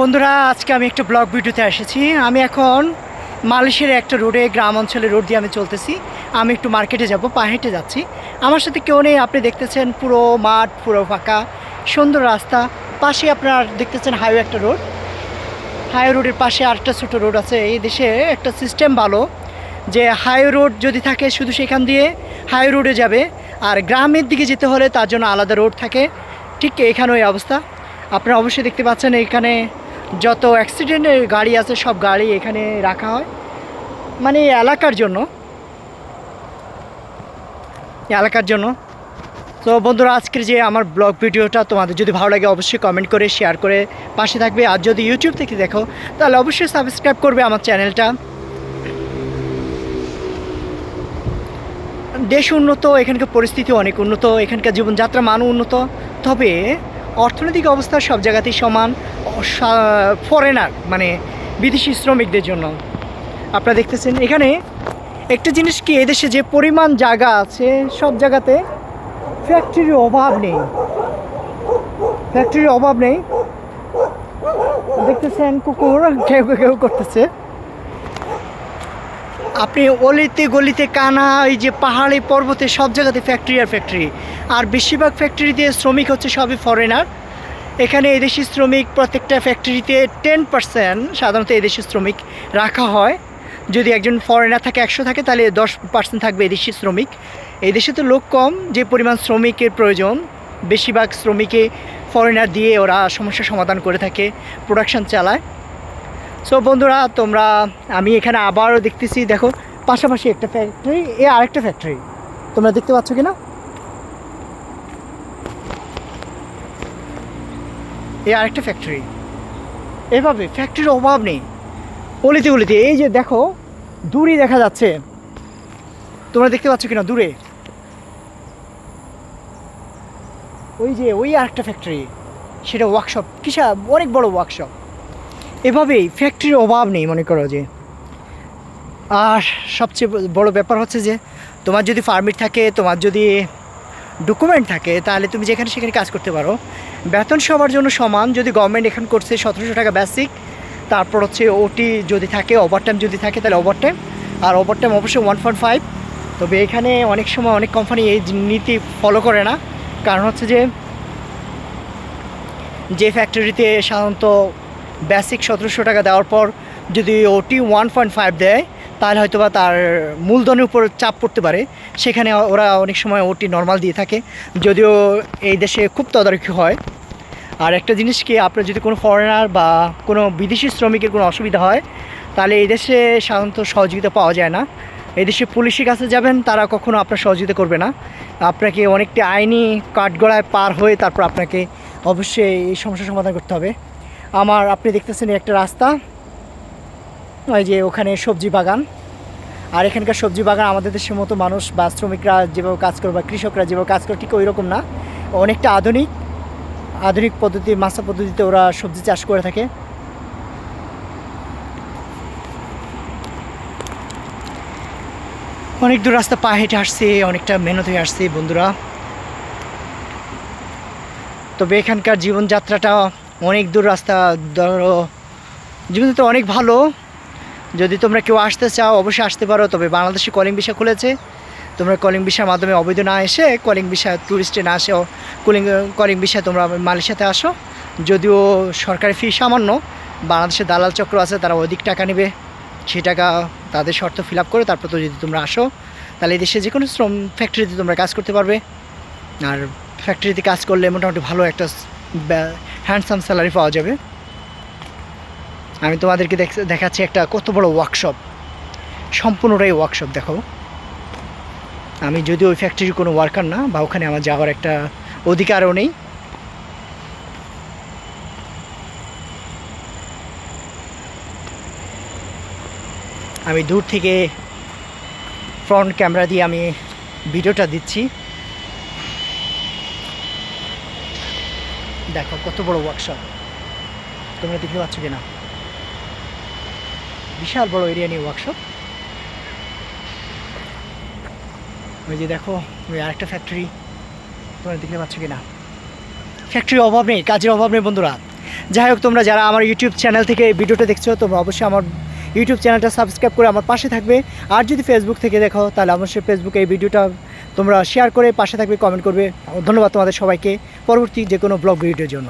বন্ধুরা, আজকে আমি একটা ব্লগ ভিডিওতে এসেছি। আমি এখন মালয়েশিয়ার একটা রোডে গ্রাম অঞ্চলের রোড দিয়ে আমি চলতেছি। আমি একটু মার্কেটে যাব পা হেঁটে যাচ্ছি। আমার সাথে কেউ নেই, আপনি দেখতেছেন পুরো মাঠ, পুরো ফাঁকা, সুন্দর রাস্তা। পাশে আপনার দেখতেছেন হাইওয়ে একটা রোড হাইওয়ে রোডের পাশে আরেকটা ছোটো রোড আছে। এই দেশে একটা সিস্টেম ভালো যে হাইওয়ে রোড যদি থাকে শুধু সেখান দিয়ে হাইওয়ে রোডে যাবে। আর গ্রামের দিকে যেতে হলে তার জন্য আলাদা রোড থাকে। ঠিক এখানে ওই অবস্থা। আপনারা অবশ্যই দেখতে পাচ্ছেন এখানে যত অ্যাক্সিডেন্টের গাড়ি আছে, সব গাড়ি এখানে রাখা হয়। মানে এলাকার জন্য। এলাকার জন্য। তো বন্ধুরা, আজকের যে আমার ব্লগ ভিডিওটা তোমাদের যদি ভালো লাগে, অবশ্যই কমেন্ট করে শেয়ার করে পাশে থাকবে। আর যদি ইউটিউব থেকে দেখো, তাহলে অবশ্যই সাবস্ক্রাইব করবে আমার চ্যানেলটা দেশ উন্নত, এখানকার পরিস্থিতি অনেক উন্নত, এখানকার জীবনযাত্রা মান উন্নত। তবে অর্থনৈতিক অবস্থা সব জায়গাতেই সমান ফরেনার মানে বিদেশি শ্রমিকদের জন্য। আপনারা দেখতেছেন এখানে একটা জিনিস কি, এদেশে যে পরিমাণ জায়গা আছে সব জায়গাতে ফ্যাক্টরির অভাব নেই। ফ্যাক্টরির অভাব নেই। দেখতেছেন কুকুর কেউ কেউ করতেছে। আপনি অলিতে গলিতে কানা, এই যে পাহাড়ে পর্বতে সব জায়গাতে ফ্যাক্টরি আর ফ্যাক্টরি আর বেশিরভাগ ফ্যাক্টরিতে শ্রমিক হচ্ছে সবই ফরেনার এখানে এদেশি শ্রমিক প্রত্যেকটা ফ্যাক্টরিতে টেন পার্সেন্ট সাধারণত এদেশি শ্রমিক রাখা হয়। যদি একজন ফরেনার থাকে, একশো থাকে, তাহলে দশ পার্সেন্ট থাকবে এদেশি শ্রমিক। এদেশে তো লোক কম, যে পরিমাণ শ্রমিকের প্রয়োজন, বেশিরভাগ শ্রমিকে ফরেনার দিয়ে ওরা সমস্যার সমাধান করে থাকে প্রোডাকশন চালায়। সো বন্ধুরা, তোমরা, আমি এখানে আবারও দেখতেছি, দেখো, পাশাপাশি একটা ফ্যাক্টরি এ আরেকটা ফ্যাক্টরি তোমরা দেখতে পাচ্ছ কি না এ আরেকটা ফ্যাক্টরি এভাবে ফ্যাক্টরির অভাব নেই। অলিতে গলিতে এই যে দেখো, দূরে দেখা যাচ্ছে। তোমরা দেখতে পাচ্ছ কিনা দূরে? ওই যে, ওই আরেকটা ফ্যাক্টরি সেটা ওয়ার্কশপ কিসা, অনেক বড় ওয়ার্কশপ এভাবেই ফ্যাক্টরির অভাব নেই, মনে করো যে। আর সবচেয়ে বড় ব্যাপার হচ্ছে যে, তোমার যদি পারমিট থাকে, তোমার যদি ডকুমেন্ট থাকে, তাহলে তুমি যেখানে সেখানে কাজ করতে পারো। বেতন সবার জন্য সমান, যদি গভর্নমেন্ট এখানে করছে সতেরোশো টাকা বেসিক তারপর হচ্ছে ওটি যদি থাকে ওভারটাইম যদি থাকে, তাহলে ওভারটাইম আর ওভারটাইম অবশ্যই ওয়ান পয়েন্ট ফাইভ তবে এখানে অনেক সময় অনেক কোম্পানি এই নীতি ফলো করে না। কারণ হচ্ছে যে যে ফ্যাক্টরিতে সাধারণত বেসিক সতেরোশো টাকা দেওয়ার পর যদি ওটি ওয়ান পয়েন্ট ফাইভ দেয়, তাহলে হয়তো বা তার মূলধনের উপর চাপ পড়তে পারে। সেখানে ওরা অনেক সময় ওটি নর্মাল দিয়ে থাকে। যদিও এই দেশে খুব তদারকি হয়। আর একটা জিনিস কি, আপনার যদি কোনো ফরেনার বা কোনো বিদেশি শ্রমিকের কোনো অসুবিধা হয়, তাহলে এই দেশে সাধারণত সহযোগিতা পাওয়া যায় না। এই দেশে পুলিশের কাছে যাবেন, তারা কখনো আপনার সহযোগিতা করবে না। আপনাকে অনেকটি আইনি কাঠগড়ায় পার হয়ে তারপর আপনাকে অবশ্যই এই সমস্যার সমাধান করতে হবে। আমার, আপনি দেখতেছেন একটা রাস্তা, ওই যে ওখানে সবজি বাগান। আর এখানকার সবজি বাগান আমাদের দেশের মতো মানুষ বা শ্রমিকরা যেভাবে কাজ করে বা কৃষকরা যেভাবে কাজ করে, ঠিক ওই রকম না। অনেকটা আধুনিক আধুনিক পদ্ধতি মাছা পদ্ধতিতে ওরা সবজি চাষ করে থাকে। অনেক দূর রাস্তা, পা হেঁটে আসছে, অনেকটা মেহনত হয়ে আসছে বন্ধুরা। তবে এখানকার জীবনযাত্রাটা অনেক দূর রাস্তা, ধরো জীবন তো অনেক ভালো। যদি তোমরা কেউ আসতে চাও, অবশ্যই আসতে পারো, তবে বাংলাদেশে কলিং ভিসা খুলেছে। তোমরা কলিং ভিসার মাধ্যমে অবৈধ না এসে কলিং ভিসা ট্যুরিস্টে না আসে কলিং কলিং ভিসা তোমরা মালয়েশিয়াতে আসো। যদিও সরকারি ফি সামান্য, বাংলাদেশে দালাল চক্র আছে, তারা অধিক টাকা নেবে। সেই টাকা তাদের শর্ত ফিল আপ করে তারপর তো যদি তোমরা আসো, তাহলে দেশে যে কোনো শ্রম ফ্যাক্টরিতে তোমরা কাজ করতে পারবে। আর ফ্যাক্টরিতে কাজ করলে মোটামুটি ভালো একটা হ্যান্ডসাম স্যালারি পাওয়া যাবে। আমি তোমাদেরকে দেখ- দেখাচ্ছি একটা কত বড় ওয়ার্কশপ সম্পূর্ণটাই ওয়ার্কশপ দেখো। আমি যদি ওই ফ্যাক্টরির কোনো ওয়ার্কার না, বা ওখানে আমার যাওয়ার একটা অধিকারও নেই। আমি দূর থেকে ফ্রন্ট ক্যামেরা দিয়ে আমি ভিডিওটা দিচ্ছি। দেখো, কত বড় ওয়ার্কশপ তোমরা দেখতে পাচ্ছ কিনা? বিশাল বড় এরিয়া নিয়ে ওয়ার্কশপ ওই যে দেখো, ওই আরেকটা ফ্যাক্টরি তোমরা দেখতে পাচ্ছ কিনা? ফ্যাক্টরির অভাব নেই, কাজের অভাব নেই, বন্ধুরা। যাই হোক, তোমরা যারা আমার ইউটিউব চ্যানেল থেকে এই ভিডিওটা দেখছ, তোমরা অবশ্যই আমার ইউটিউব চ্যানেলটা সাবস্ক্রাইব করে আমার পাশে থাকবে। আর যদি ফেসবুক থেকে দেখো, তাহলে অবশ্যই ফেসবুকে এই ভিডিওটা তোমরা শেয়ার করে পাশে থাকবে কমেন্ট করবে। ধন্যবাদ তোমাদের সবাইকে। পরবর্তী যে কোনো ব্লগ ভিডিওর জন্য।